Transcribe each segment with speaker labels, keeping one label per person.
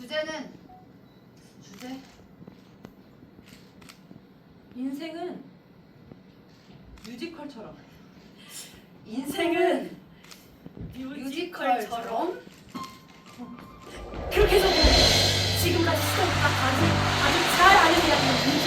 Speaker 1: 주제는? 주제?
Speaker 2: 인생은 뮤지컬처럼.
Speaker 1: 인생은
Speaker 2: 뮤지컬처럼? 그렇게 해서 지금까지 시청자 아주 아주 잘 아는 이야기입니다.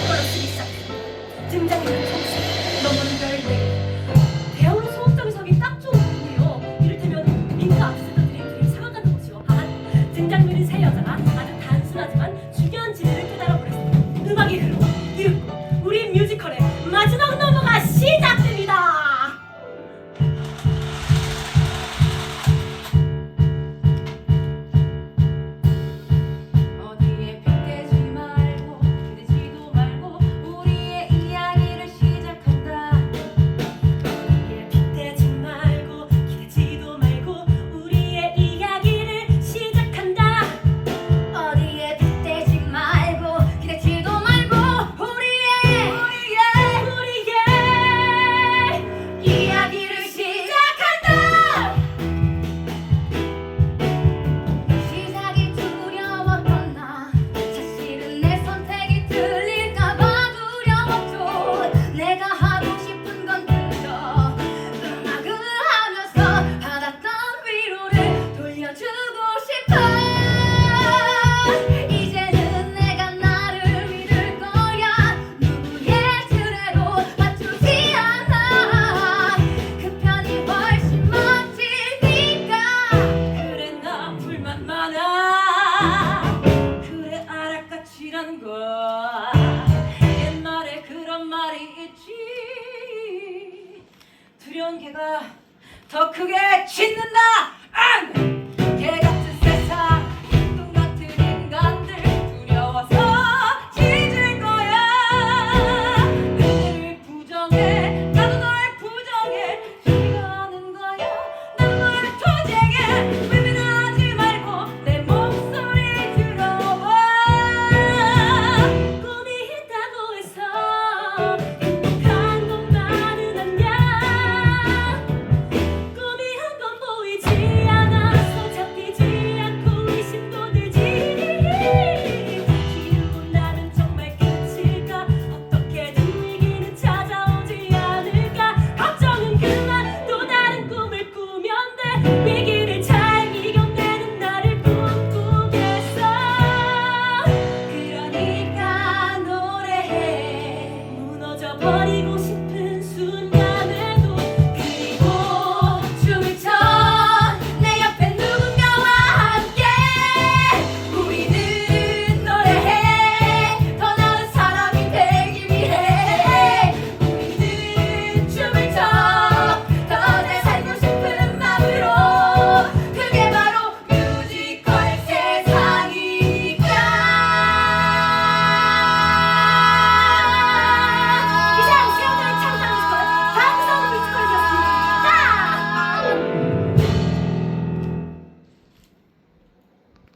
Speaker 2: 이런 개가 더 크게 짖는다! party. Go-